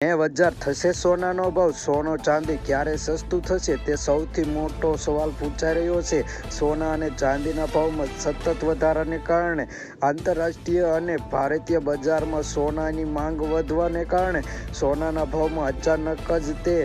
ને હજાર થશે સોનાનો ભાવ. સોનો ચાંદી ક્યારે સસ્તું થશે તે સૌથી મોટો સવાલ પૂછાઈ રહ્યો છે. સોના અને ચાંદીના ભાવમાં સતત વધારાને કારણે આંતરરાષ્ટ્રીય અને ભારતીય બજારમાં સોનાની માંગ વધવાને કારણે સોનાના ભાવમાં અચાનક જ તે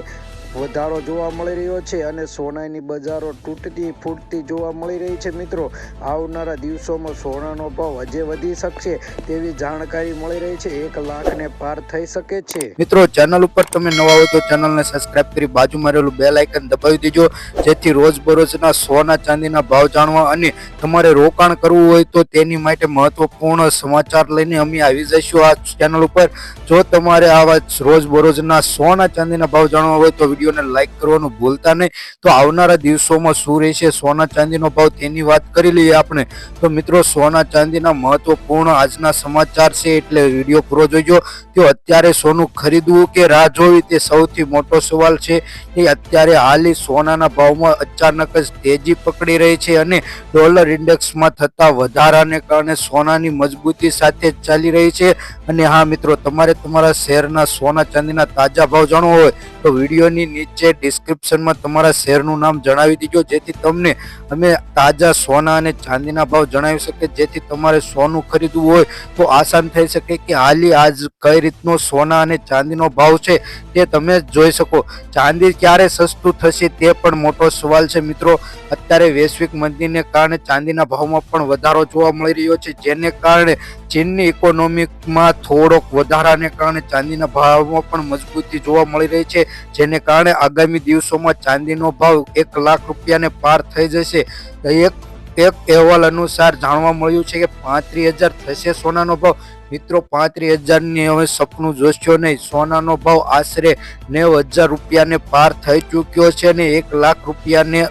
વધારો જોવા મળી રહ્યો છે અને સોનાની બજારો તૂટતી ફૂટતી જોવા મળી રહી છે. મિત્રો, આવનારા દિવસોમાં સોનાનો ભાવ હજે વધી શકશે તેવી જાણકારી મળી રહી છે. એક લાખને પાર થઈ શકે છે. મિત્રો, ચેનલ ઉપર તમે નવા હોય તો ચેનલને સબસ્ક્રાઇબ કરી બાજુમાં રહેલું બે લાઇકન દબાવી દેજો. જેથી રોજબરોજના સોના ચાંદીના ભાવ જાણવા અને તમારે રોકાણ કરવું હોય તો તેની માટે મહત્વપૂર્ણ સમાચાર લઈને અમે આવી જઈશું આ ચેનલ ઉપર. જો તમારે આવા રોજબરોજના સોના ચાંદીના ભાવ જાણવા હોય તો વિડીયોને લાઈક કરવાનું ભૂલતા નહીં. તો આવનારા દિવસોમાં શું રહેશે? સોના ચાંદીનો ભાવ તેની વાત કરી લઈએ આપણે. તો મિત્રો, સોના ચાંદીના મહત્વપૂર્ણ આજના સમાચાર છે એટલે વીડિયો પૂરો જોઈજો તો અત્યારે સોનું ખરીદવું કે રાહ જોવી તે સૌથી મોટો સવાલ છે. એ અત્યારે હાલી સોનાના ભાવમાં અચાનક જ તેજી પકડી રહી છે અને ડોલર ઇન્ડેક્સમાં થતા વધારાને કારણે સોનાની મજબૂતી સાથે ચાલી રહી છે. અને હા મિત્રો, તમારે તમારા શહેરના સોના ચાંદીના તાજા ભાવ જાણવો હોય તો વિડીયોની નીચે ડિસ્ક્રિપ્શનમાં તમારા શેરનું નામ જણાવી દીજો, જેથી તમને અમે તાજા સોના અને ચાંદીના ભાવ જણાવી શકીએ. જેથી તમારે સોનું ખરીદવું હોય તો આસાન થઈ શકે કે હાલી આજ કઈ રીતનો સોના અને ચાંદીનો ભાવ છે તે તમે જોઈ શકો. ચાંદી ક્યારે સસ્તું થશે તે પણ મોટો સવાલ છે મિત્રો. અત્યારે વૈશ્વિક મંદીને કારણે ચાંદીના ભાવમાં પણ વધારો જોવા મળી રહ્યો છે, જેને કારણે ચીનની ઇકોનોમિકમાં થોડોક વધારાને કારણે ચાંદીના ભાવમાં પણ મજબૂતી જોવા મળી રહી છે, જેને કારણે આગામી દિવસોમાં ચાંદીનો ભાવ એક લાખ રૂપિયાને પાર થઈ જશે. એક એક અહેવાલ અનુસાર જાણવા મળ્યું છે કે પાંત્રીસ હજાર થશે સોનાનો ભાવ. મિત્રો, પાંત્રીસ હજારની હવે સપનું જોશો નહીં. સોનાનો ભાવ આશરે નેવ હજાર રૂપિયાને પાર થઈ ચૂક્યો છે અને એક લાખ રૂપિયાને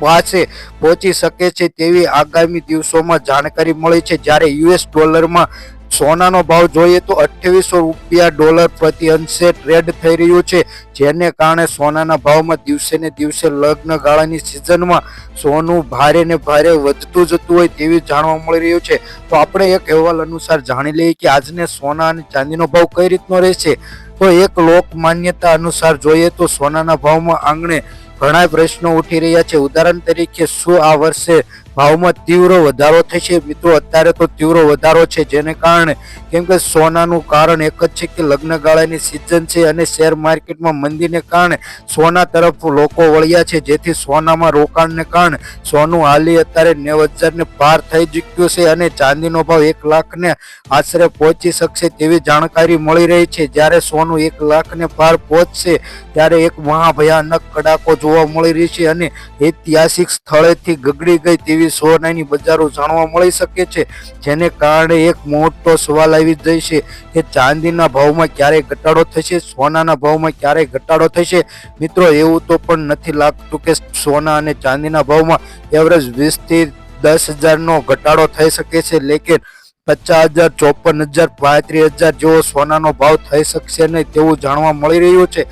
પાસે પહોંચી શકે છે તેવી આગામી દિવસોમાં જાણકારી મળી છે. જ્યારે યુએસ ડોલરમાં સોનાનો ભાવ જોઈએ તો અઠ્યાવીસો રૂપિયા ડોલર પ્રતિ અંશે ટ્રેડ થઈ રહ્યું છે, જેને કારણે સોનાના ભાવમાં દિવસે ને દિવસે લગ્ન ગાળાની સિઝનમાં સોનું ભારે ને ભારે વધતું જતું હોય તેવી જાણવા મળી રહ્યું છે. તો આપણે એક અહેવાલ અનુસાર જાણી લઈએ કે આજને સોના અને ચાંદીનો ભાવ કઈ રીતનો રહેશે? તો એક લોક માન્યતા અનુસાર જોઈએ તો સોનાના ભાવમાં આંગણે ઘણા પ્રશ્નો ઉઠી રહ્યા છે. ઉદાહરણ તરીકે શું આ વર્ષે ભાવમાં તીવ્ર વધારો થશે. મિત્રો, અત્યારે તો તીવ્ર વધારો છે. જેને કારણે કેમ કે સોનાનું કારણ એક જ છે કે લગ્નગાળાની સિઝન છે અને શેર માર્કેટમાં મંદીને કારણે સોના તરફ લોકો વળ્યા છે. જેથી સોનામાં રોકાણને કારણે સોનું હાલી અત્યારે નેવ હજારને પાર થઈ ચૂક્યું છે અને ચાંદીનો ભાવ એક લાખને આશરે પહોંચી શકશે તેવી જાણકારી મળી રહી છે. જ્યારે સોનું એક લાખને પાર પહોંચશે, ત્યારે એક મહાભયાનક કડાકો જોવા મળી રહી છે અને ઐતિહાસિક સ્થળેથી ગગડી ગઈ તેવી સોનાની બજારો જાણવા મળી શકે છે. જેને કારણે એક મોટો સવાલ આવી છે કે ચાંદીના ભાવમાં ક્યારે ઘટાડો થશે? સોનાના ભાવમાં ક્યારે ઘટાડો થશે? મિત્રો, એવું તો પણ નથી લાગતું કે સોના અને ચાંદીના ભાવમાં એવરેજ વીસથી દસ હજારનો ઘટાડો થઈ શકે છે. લેકિન પચાસ હજાર, ચોપન હજાર, પાંત્રીસ હજાર જેવો સોનાનો ભાવ થઈ શકશે નહીં તેવું જાણવા મળી રહ્યું છે.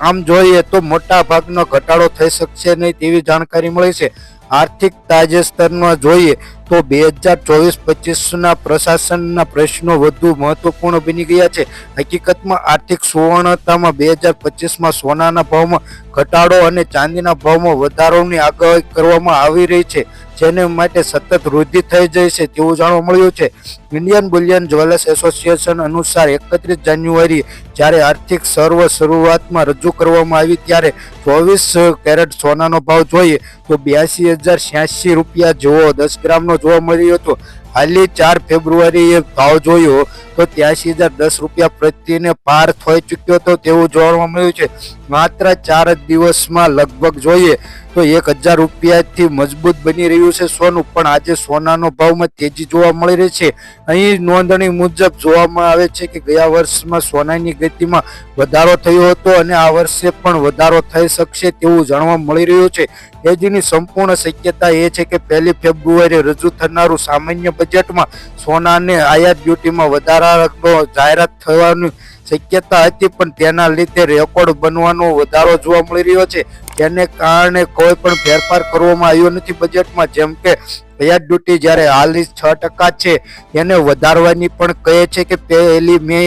આમ જોઈએ તો મોટા ભાગનો ઘટાડો થઈ શકશે નહીં તેવી જાણકારી મળી છે. આર્થિક તાજેતરમાં જોઈએ તો બે હજાર ચોવીસ પચીસના પ્રશાસનના પ્રશ્નો વધુ મહત્વપૂર્ણ બની ગયા છે. હકીકતમાં આર્થિક સુવર્ણતામાં બે હજાર પચીસમાં સોનાના ભાવમાં ઘટાડો અને ચાંદીના ભાવમાં વધારોની આગાહી કરવામાં આવી રહી છે, જેને માટે સતત વૃદ્ધિ થઈ જાય છે તેવું જાણવા મળ્યું છે. ઇન્ડિયન બુલિયન જ્વેલર્સ એસોસિએશન અનુસાર એકત્રીસ જાન્યુઆરી જ્યારે આર્થિક સર્વ શરૂઆતમાં રજૂ કરવામાં આવી ત્યારે ચોવીસ કેરેટ સોનાનો ભાવ જોઈએ તો બ્યાસી હજાર છ્યાસી રૂપિયા જેવો દસ ગ્રામનો જોવા મળ્યું હતો. હાલની ચાર ફેબ્રુઆરીએ ભાવ જોયો તો ત્યાસી હજાર દસ રૂપિયા પ્રત્યેને પાર થઈ ચૂક્યો હતો તેવું જોવા મળ્યું છે. માત્ર ચાર જ દિવસમાં લગભગ જોઈએ તો એક હજાર રૂપિયાથી મજબૂત બની રહ્યું છે સોનું, પણ આજે સોનાનો ભાવમાં તેજી જોવા મળી રહી છે. અહીં નોંધણી મુજબ જોવામાં આવે છે કે ગયા વર્ષમાં સોનાની ગતિમાં વધારો થયો હતો અને આ વર્ષે પણ વધારો થઈ શકશે તેવું જાણવા મળી રહ્યું છે. તેજીની સંપૂર્ણ શક્યતા એ છે કે પહેલી ફેબ્રુઆરી રજૂ થનારું સામાન્ય બજેટમાં સોનાને આયાત ડ્યુટીમાં વધારાનો જાહેરાત થવાની શક્યતા હતી, પણ તેના લીધે રેકોર્ડ બનવાનો વધારો જોવા મળી રહ્યો છે. તેને કારણે કોઈ પણ ફેરફાર કરવામાં આવ્યો નથી બજેટમાં. જેમ કે પેજ ડ્યુટી જ્યારે હાલની છ ટકા છે એને વધારવાની પણ કહે છે કે પહેલી મે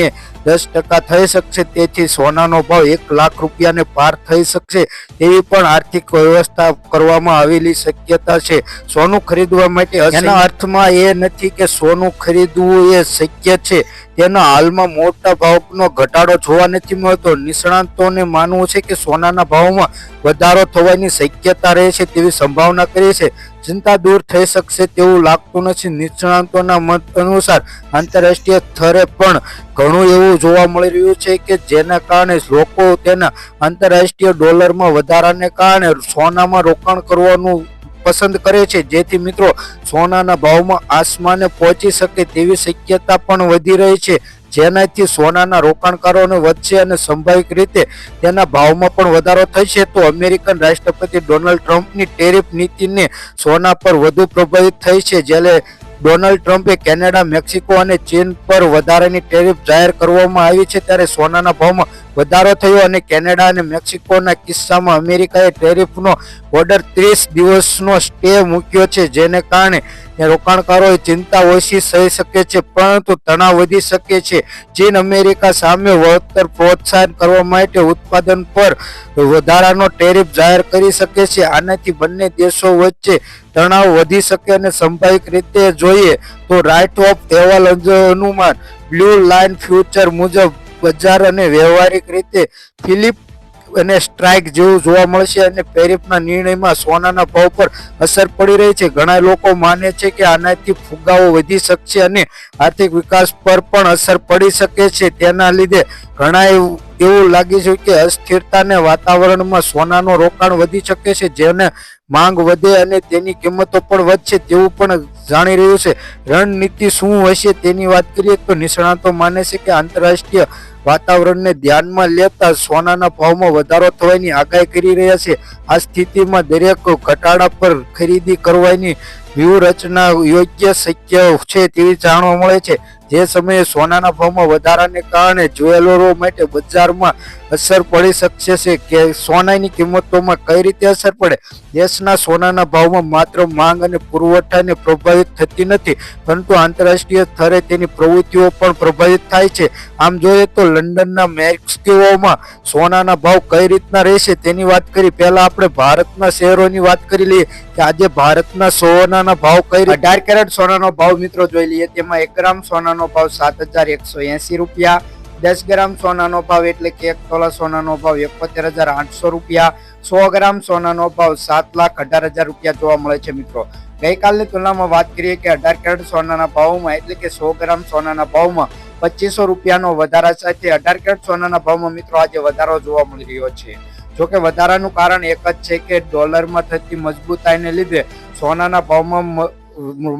દસ ટકા થઈ શકશે તેથી સોનાનો ભાવ એક લાખ રૂપિયાને પાર થઈ શકશે તેવી પણ આર્થિક વ્યવસ્થા કરવામાં આવેલી શક્યતા છે. સોનું ખરીદવા માટે એના અર્થમાં એ નથી કે સોનું ખરીદવું એ શક્ય છે. તેના હાલમાં મોટા ભાવનો ઘટાડો જોવા નથી મળતો. નિષ્ણાંતોને માનવું છે કે સોનાના ભાવમાં વધારો થવાની શક્યતા રહે છે તેવી સંભાવના કરી છે. ચિંતા દૂર થઈ શકશે તેવું લાગતું નથી. નિષ્ણાંતોના મત અનુસાર આંતરરાષ્ટ્રીય સ્તરે પણ ઘણું એવું જોવા મળી રહ્યું છે કે જેના કારણે લોકો તેના આંતરરાષ્ટ્રીય ડોલરમાં વધારાને કારણે સોનામાં રોકાણ કરવાનું પસંદ કરે છે. જેથી મિત્રો, સોનાના ભાવમાં આસમાને પહોંચી શકે તેવી શક્યતા પણ વધી રહી છે. જેનાથી સોનાના રોકાણકારોને વધશે અને સંભાવિક રીતે તેના ભાવમાં પણ વધારો થશે, તો અમેરિકન રાષ્ટ્રપતિ ડોનાલ્ડ ટ્રમ્પની ટેરિફ નીતિને સોના પર વધુ પ્રભાવિત થઈ છે. જ્યારે ડોનાલ્ડ ટ્રમ્પે કેનેડા, મેક્સિકો અને ચીન પર વધારાની ટેરિફ જાહેર કરવામાં આવી છે, ત્યારે સોનાના ભાવમાં વધારો થયો અને કેનેડા અને મેક્સિકોના કિસ્સામાં અમેરિકાએ ટેરિફનો ઓર્ડર ત્રીસ દિવસનો સ્ટે મૂક્યો છે, જેને કારણે રોકાણકારોએ ચિંતા ઓછી થઈ શકે છે, પરંતુ તણાવ વધી શકે છે. ચીન અમેરિકા સામે વળતર પ્રોત્સાહન કરવા માટે ઉત્પાદન પર વધારાનો ટેરિફ જાહેર કરી શકે છે. આનાથી બંને દેશો વચ્ચે તણાવ વધી શકે અને સંભાવિક રીતે જોઈએ તો રાઇટ ઓફ અહેવાલ અનુમાન બ્લુ લાઇન ફ્યુચર મુજબ બજાર અને વ્યવહારિક રીતે ફિલિપ અને સ્ટ્રાઇક જેવું જોવા મળશે અને પેરિફના નિર્ણયમાં સોનાના ભાવ પર અસર પડી રહી છે. ઘણા લોકો માને છે કે આનાથી ફુગાવો વધી શકશે અને આર્થિક વિકાસ પર પણ અસર પડી શકે છે. તેના લીધે ઘણા એવું લાગે છે કે અસ્થિરતાને વાતાવરણમાં સોનાનું રોકાણ વધી શકે છે, જેને માંગ વધે અને તેની કિંમતો પણ વધશે તેવું પણ જાણી રહ્યું છે. રણનીતિ શું હશે તેની વાત કરીએ તો નિષ્ણાતો માને છે કે આંતરરાષ્ટ્રીય વાતાવરણને ધ્યાનમાં લેતા સોનાના ભાવમાં વધારો થવાની આગાહી કરી રહ્યા છે. આ સ્થિતિમાં દરેક ઘટાડા પર ખરીદી કરવાની વ્યૂહરચના યોગ્ય શક્ય છે તેવી જાણવા મળે છે. જે સમયે સોનાના ભાવમાં વધારાને કારણે જ્વેલરો માટે બજારમાં અસર પડી શકશે છે કે સોનાની કિંમતોમાં કઈ રીતે અસર પડે? દેશના સોનાના ભાવમાં માત્ર માંગ અને પુરવઠાને પ્રભાવિત થતી નથી, પરંતુ આંતરરાષ્ટ્રીય સ્તરે તેની પ્રવૃત્તિઓ પણ પ્રભાવિત થાય છે. આમ જોઈએ તો લંડનના મેક્સિકોમાં સોનાના ભાવ કઈ રીતના રહેશે તેની વાત કરી. પહેલાં આપણે ભારતના શહેરોની વાત કરી લઈએ કે આજે ભારતના સોનાના ભાવ કઈ અઢાર કેરેટ સોનાનો ભાવ મિત્રો જોઈ લઈએ તેમાં એક ગ્રામ સોનાનો ભાવ સાત હજાર એકસો એસી રૂપિયા, દસ ગ્રામ સોનાનો ભાવ એટલે કે એક તોલા સોનાનો ભાવ એકોતેર હજાર આઠસો રૂપિયા, સો ગ્રામ સોનાનો ભાવ સાત લાખ અઢાર હજાર રૂપિયા જોવા મળે છે મિત્રો. ગઈકાલની તુલનામાં વાત કરીએ કે અઢાર કેરેટ સોનાના ભાવમાં એટલે કે સો ગ્રામ સોનાના ભાવમાં પચીસો રૂપિયાનો વધારા સાથે અઢાર કેરેટ સોનાના ભાવમાં મિત્રો આજે વધારો જોવા મળી રહ્યો છે. જોકે વધારાનું કારણ એક જ છે કે ડોલરમાં થતી મજબૂતાઈને લીધે સોનાના ભાવમાં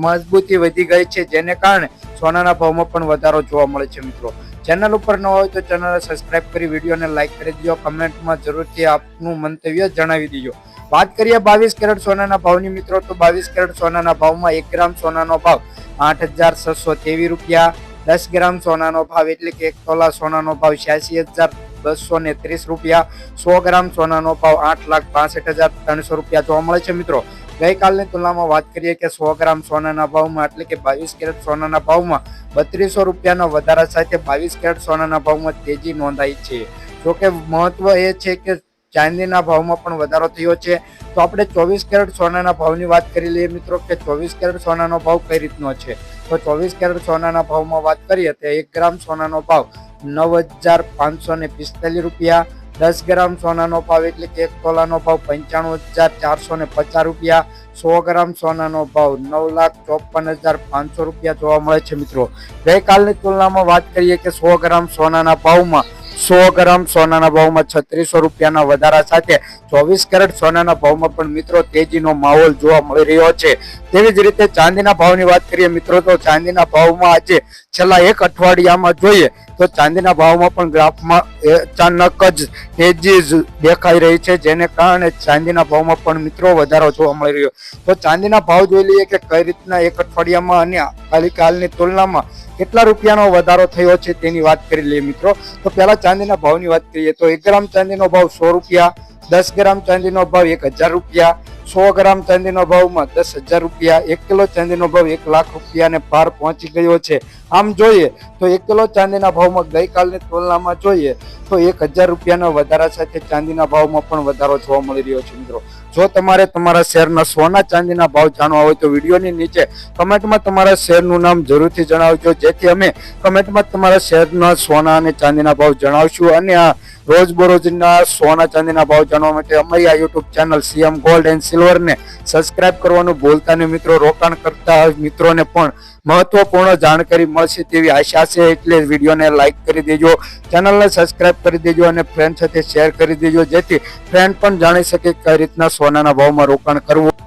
મજબૂતી વધી ગઈ છે, જેને કારણે સોનાના ભાવમાં પણ વધારો જોવા મળે છે મિત્રો. ચેનલ ઉપર ન હોય તો ચેનલને સબસ્ક્રાઇબ કરી વિડીયોને લાઇક કરી દીજો કમેન્ટમાં જરૂરથી આપનું મંતવ્ય જણાવી દીજો. વાત કરીએ બાવીસ કેરેટ સોનાના ભાવની મિત્રો, તો બાવીસ કેરેટ સોનાના ભાવમાં એક ગ્રામ સોનાનો ભાવ આઠ હજાર છસો તેવીસ રૂપિયા, દસ ગ્રામ સોનાનો ભાવ એટલે કે એક તોલા સોનાનો ભાવ છ્યાસી હજાર બસો ને ત્રીસ રૂપિયા, સો ગ્રામ સોનાનો ભાવ આઠ લાખ બાસઠ હજાર ત્રણસો રૂપિયા જોવા મળે છે મિત્રો. ગઈકાલની તુલનામાં વાત કરીએ કે સો ગ્રામ સોનાના ભાવમાં એટલે કે બાવીસ કેરેટ સોનાના ભાવમાં બત્રીસો રૂપિયાનો વધારા સાથે બાવીસ કેરેટ સોનાના ભાવમાં તેજી નોંધાઈ છે. જોકે મહત્વ એ છે કે ચાંદીના ભાવમાં પણ વધારો થયો છે. તો આપણે ચોવીસ કેરેટ સોનાના ભાવની વાત કરી લઈએ મિત્રો કે ચોવીસ કેરેટ સોનાનો ભાવ કઈ રીતનો છે? તો ચોવીસ કેરેટ સોનાના ભાવમાં વાત કરીએ તો એક ગ્રામ સોનાનો ભાવ નવ હજાર પાંચસો પિસ્તાલીસ રૂપિયા દસ ગ્રામ સોનાનો ભાવ એટલે કે એક તોલાનો ભાવ પંચાણું હજાર ચારસો ને પચાસ રૂપિયા, સો ગ્રામ સોનાનો ભાવ નવ લાખ ચોપન હજાર પાંચસો રૂપિયા જોવા મળે છે મિત્રો. ગઈકાલની તુલનામાં વાત કરીએ કે સો ગ્રામ સોનાના ભાવમાં સો ગ્રામ સોનાના ભાવમાં છત્રીસો રૂપિયાના વધારા સાથે ચોવીસ કેરેટ સોનાના ભાવમાં પણ મિત્રો તેજીનો માહોલ જોવા મળી રહ્યો છે. તેવી જ રીતે ચાંદીના ભાવની વાત કરીએ મિત્રો, તો ચાંદીના ભાવમાં આજે છેલ્લા એક અઠવાડિયામાં જોઈએ તો ચાંદીના ભાવમાં પણ ગ્રાફમાં અચાનક જ તેજી દેખાઈ રહી છે, જેને કારણે ચાંદીના ભાવમાં પણ મિત્રો વધારો જોવા મળી રહ્યો. તો ચાંદીના ભાવ જોઈ લઈએ કે કઈ રીતના એક અઠવાડિયામાં અને કાલિકાલની તુલનામાં કેટલા રૂપિયાનો વધારો થયો છે તેની વાત કરી લઈએ મિત્રો. તો પહેલાં ચાંદીના ભાવની વાત કરીએ તો એક ગ્રામ ચાંદીનો ભાવ સો રૂપિયા, દસ ગ્રામ ચાંદીનો ભાવ એક હજાર રૂપિયા, સો ગ્રામ ચાંદીનો ભાવમાં દસ હજાર રૂપિયા, એક કિલો ચાંદીનો ભાવ એક લાખ રૂપિયાને પાર પહોંચી ગયો છે. આમ જોઈએ તો એક કિલો ચાંદીના ભાવમાં ગઈકાલની તુલનામાં જોઈએ તો એક હજાર રૂપિયાના વધારા સાથે ચાંદીના ભાવમાં પણ વધારો જોવા મળી રહ્યો છે મિત્રો. જો તમારે તમારા શહેરના સોના ચાંદીના ભાવ જાણવા હોય તો વિડીયોની નીચે કમેન્ટમાં તમારા શહેરનું નામ જરૂરથી જણાવજો, જેથી અમે કમેન્ટમાં તમારા શહેરના સોના અને ચાંદીના ભાવ જણાવશું. અને આ રોજબરોજના સોના ચાંદીના ભાવ જાણવા માટે અમારી આ YouTube channel CM gold and સિલ્વરને subscribe કરવાનું ભૂલતા નહીં. મિત્રો, રોકાણ કરતા મિત્રોને પણ મહત્વપૂર્ણ જાણકારી મળશે તેવી આશા છે. એટલે વિડીયોને લાઇક કરી દેજો ચેનલને સબસ્ક્રાઇબ કરી દેજો અને ફ્રેન્ડ સાથે શેર કરી દેજો, જેથી ફ્રેન્ડ પણ જાણી શકે કઈ રીતના સોનાના ભાવમાં રોકાણ કરવું.